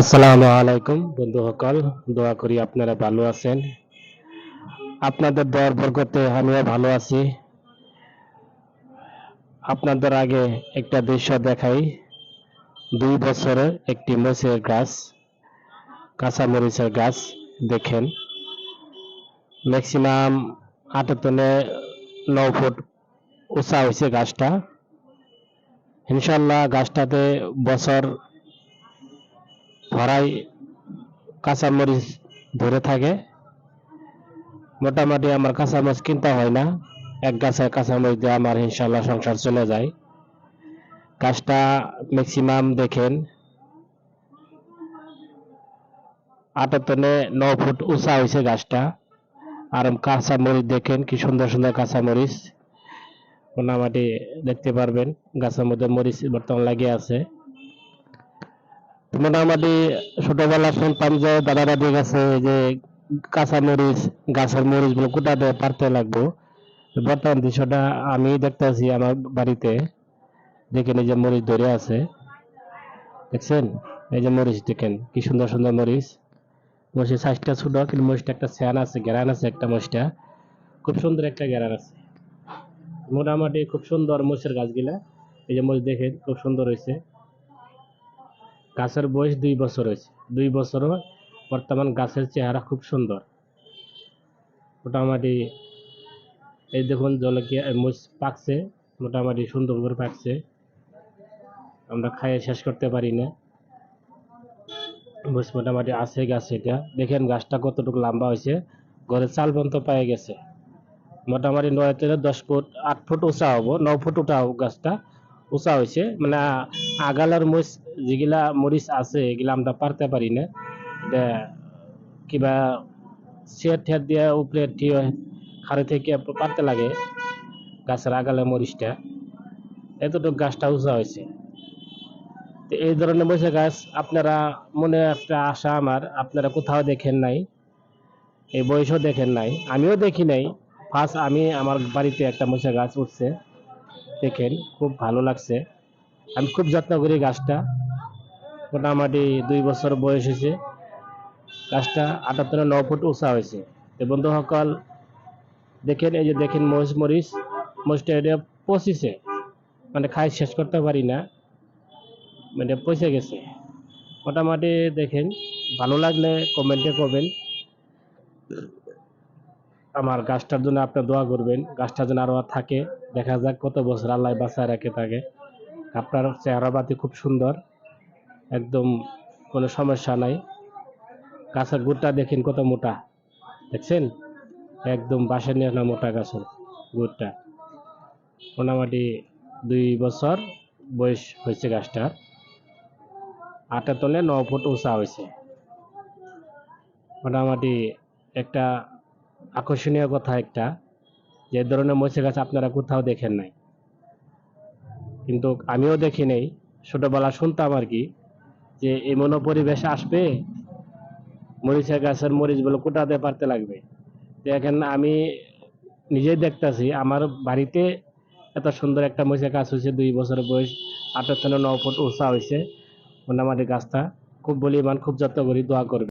আসসালামু আলাইকুম, বন্ধু সকল। দোয়া করি আপনারা ভালো আছেন। আপনাদের দর বরকতে আমিও ভালো আছি। আপনাদের আগে একটা দৃশ্য দেখাই। দুই বছরের একটি মরিচের গাছ, কাঁচা মরিচের গাছ, দেখেন। ম্যাক্সিমাম আটাতনে ন ফুট উঁচা হয়েছে গাছটা। ইনশাল্লাহ গাছটাতে বছর ভরাই কাঁচামরিচ ধরে থাকে। মোটামুটি আমার কাঁচামরিচ কিনতে হয় না। এক গাছের কাঁচামরিচ দিয়ে আমার ইনশাল্লাহ সংসার চলে যায়। গাছটা ম্যাক্সিমাম দেখেন আটাতনে ন ফুট উঁচা হয়েছে গাছটা। আর কাঁচামরিচ দেখেন কি সুন্দর সুন্দর কাঁচামরিচ। মোটামুটি দেখতে পারবেন, গাছের মধ্যে মরিচ বর্তমান লাগিয়ে আছে। মোটামুটি ছোটবেলা শুনতাম যে দাদা দাদির কাছে যে কাঁচা মরিচ, গাছের মরিচগুলো কুটাতে পারতে লাগবো? বর্তমান দৃশ্যটা আমি দেখতেছি আমার বাড়িতে, দেখেন এই যে মরিচ ধরে আছে। দেখছেন? এই যে মরিচ দেখেন, কি সুন্দর সুন্দর মরিচ। মরিচের সাইজটা ছোট, কিন্তু মরিচটা একটা স্যান আছে গ্যারান আছে একটা মরিচটা। খুব সুন্দর একটা গ্যারান আছে। মোটামুটি খুব সুন্দর মরিচের গাছগুলা। এই যে মরিচ দেখেন, খুব সুন্দর হয়েছে। গাছের বয়স দুই বছর হয়েছে। দুই বছরও বর্তমান গাছের চেহারা খুব সুন্দর। মোটামুটি এই দেখুন জলকিয়া পাকছে, মোটামুটি সুন্দর করে পাকছে। আমরা খাইয়ে শেষ করতে পারি না। মুচ মোটামুটি আছে গাছ এটা। দেখেন গাছটা কতটুকু লম্বা হয়েছে। ঘরে চাল পর্যন্ত পায়ে গেছে। মোটামুটি নয় থেকে দশ ফুট, আট ফুট উঁচা হব, ন ফুট উঠা গাছটা। উঁচা হয়েছে মানে আগালার মরিচ যেগুলা মরিচ আছে এগুলা আমরা পারতে পারি না? এটা কিবা চেয়ার ঠেয়ার দিয়ে উপরে ঠিয়ে খাড়ে থেকে পারতে লাগে গাছের আগালে মরিচটা এতটুকু গাছটা উঁচা হয়েছে তো এই ধরনের বসে গাছ আপনারা মনে একটা আশা আমার, আপনারা কোথাও দেখেন নাই, এই বয়সও দেখেন নাই, আমিও দেখি নাই। ফার্স্ট আমি আমার বাড়িতে একটা মশা গাছ উঠছে। দেখেন, খুব ভালো লাগছে। আমি খুব যত্ন করি গাছটা। মোটামুটি দুই বছর বয়স হয়েছে। গাছটা আটাত্তর ন ফুট উঁচা হয়েছে। তো বন্ধু সকল দেখেন, এই যে দেখেন মরিচ মরিচ, মরিচটা এটা পচিছে। মানে খাই শেষ করতে পারি না। মানে পচে গেছে। মোটামুটি দেখেন, ভালো লাগলে কমেন্টে করবেন। আমার গাছটার জন্য আপনার দোয়া করবেন। গাছটা যেন আরও থাকে। দেখা যাক কত বছর আল্লাহ বাঁচায় রাখে থাকে আপনার চেহারা পাতি খুব সুন্দর। একদম কোনো সমস্যা নাই। গাছের গুড়টা দেখেন কত মোটা। দেখছেন? একদম বাসা নিয়ে না মোটা গাছের গুড়টা। মোটামুটি দুই বছর বয়স হয়েছে গাছটার। আটা তলে ন ফুট উঁচা হয়েছে। মোটামুটি একটা আকর্ষণীয় কথা একটা, যে ধরনের মরিচে গাছ আপনারা কোথাও দেখেন নাই। কিন্তু আমিও দেখি নাই, ছোটবেলা শুনতাম আর কি, যে এমনও পরিবেশ আসবে, মরিচের গাছের মরিচগুলো কোটাতে পারতে লাগবে। দেখেন আমি নিজেই দেখতাছি, আমার বাড়িতে এত সুন্দর একটা মরিচের গাছ হয়েছে, দুই বছর বয়স, আঠারো থেকে ন ফুট উঁচা হয়েছে। মোটামুটি গাছটা, খুব বলিমান খুব যত্ন করি, দোয়া করবে